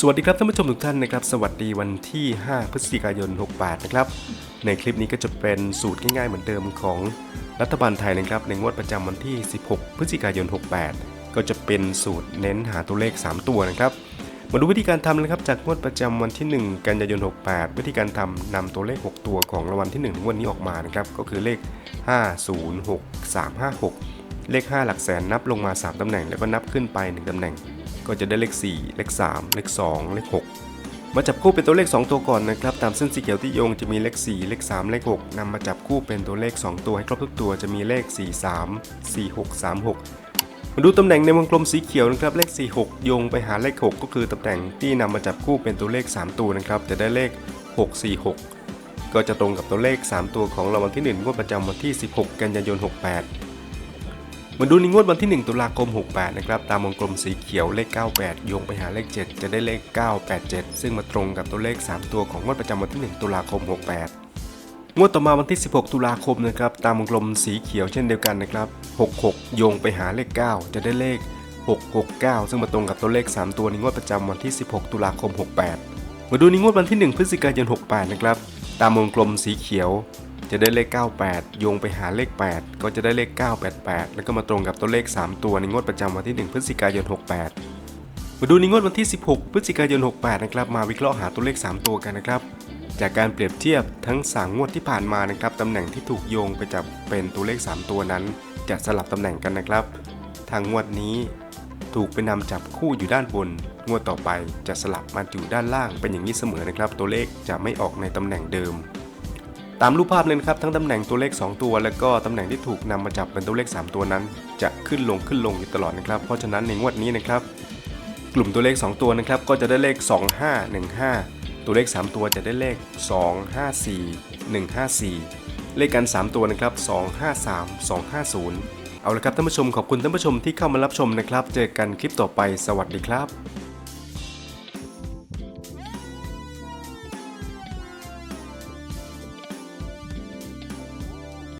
สวัสดีครับท่านผู้ชมทุกท่านนะครับสวัสดีวันที่ 5 พฤศจิกายน 68 นะครับ ในคลิปนี้ก็จะเป็นสูตรง่ายๆเหมือนเดิมของรัฐบาลไทยนะครับในงวดประจำวันที่ 16 พฤศจิกายน 68 ก็จะเป็นสูตรเน้นหาตัวเลข 3 ตัวนะครับมาดูวิธีการทำนะครับจากงวดประจำวันที่ 1 กันยายน 68 วิธีการทำนำตัวเลข 6 ตัวของรางวัลที่1งวดนี้ออกมานะครับก็คือเลข 506356 เลข 5 หลักแสนนับลงมา 3ตำแหน่ง แล้วก็นับขึ้นไป 1ตำแหน่ง ก็จะได้เลข 4 เลข 3 เลข 2 เลข 6 มาจับคู่เป็นตัวเลข 2 ตัวก่อนนะครับ ตามเส้นสีเขียวที่โยงจะมีเลข 4 เลข 3 เลข 6นำมาจับคู่เป็นตัวเลข 2 ตัวให้ครบทุกตัวจะมีเลข 4 3 4 6 3 6 มาดูตำแหน่งในวงกลมสีเขียวนะครับ เลข 4 6 โยงไปหาเลข 6 ก็คือตำแหน่งที่นำมาจับคู่เป็นตัวเลข 3 ตัวนะครับ จะได้เลข 6 4 6 ก็จะตรงกับตัวเลข 3 ตัวของรางวัลที่1งวดประจำวันที่ 16 กันยายน 68 มาดูในงวดวันที่ 1 ตุลาคม 68 นะครับ ตามวงกลมสีเขียวเลข 98 โยงไปหาเลข 7 จะได้เลข 987 ซึ่งมาตรงกับตัวเลข 3 ตัวของงวดประจำวันที่ 1 ตุลาคม 68งวดต่อมาวันที่ 16 ตุลาคมนะครับตามวงกลมสีเขียวเช่นเดียวกันนะครับ 66 โยงไปหาเลข 9 จะได้เลข 669 ซึ่งมาตรงกับตัวเลข 3 ตัวในงวดประจำวันที่ 16 ตุลาคม 68 มาดูในงวดวันที่ 1 พฤศจิกายน 68 นะครับ ตามวงกลมสีเขียว จะได้เลข 98 โยงไปหาเลข 8 ก็จะได้เลข 988 แล้วก็มาตรงกับตัวเลข 3 ตัวในงวดประจำวันที่ 1 พฤศจิกายน 68 มาดูในงวดวันที่ 16 พฤศจิกายน 68 นะครับมาวิเคราะห์หาตัวเลข 3 ตัวกันนะครับ จากการเปรียบเทียบทั้ง 3 งวดที่ผ่านมานะครับตำแหน่งที่ถูกโยงไปจับเป็นตัวเลข 3 ตัวนั้น จะสลับตำแหน่งกันนะครับ ทางงวดนี้ถูกไปนำจับคู่อยู่ด้านบน งวดต่อไปจะสลับมาอยู่ด้านล่างเป็นอย่างนี้เสมอนะครับ ตัวเลขจะไม่ออกในตำแหน่งเดิม ตามรูปภาพเลยนะครับทั้งตำแหน่งตัวเลข 2 ตัว แล้วก็ตำแหน่งที่ถูกนำมาจับเป็นตัวเลข 3 ตัวนั้น จะขึ้นลงขึ้นลงอยู่ตลอดนะครับ เพราะฉะนั้นในงวดนี้นะครับ กลุ่มตัวเลข 2 ตัวนะครับก็จะได้เลข 2515 ตัวเลข 3 ตัวจะได้เลข 254 154เลขกัน 3 ตัวนะครับ 253 250 เอาละครับท่านผู้ชมขอบคุณท่านผู้ชมที่เข้ามารับชมนะครับ เจอกันคลิปต่อไปสวัสดีครับ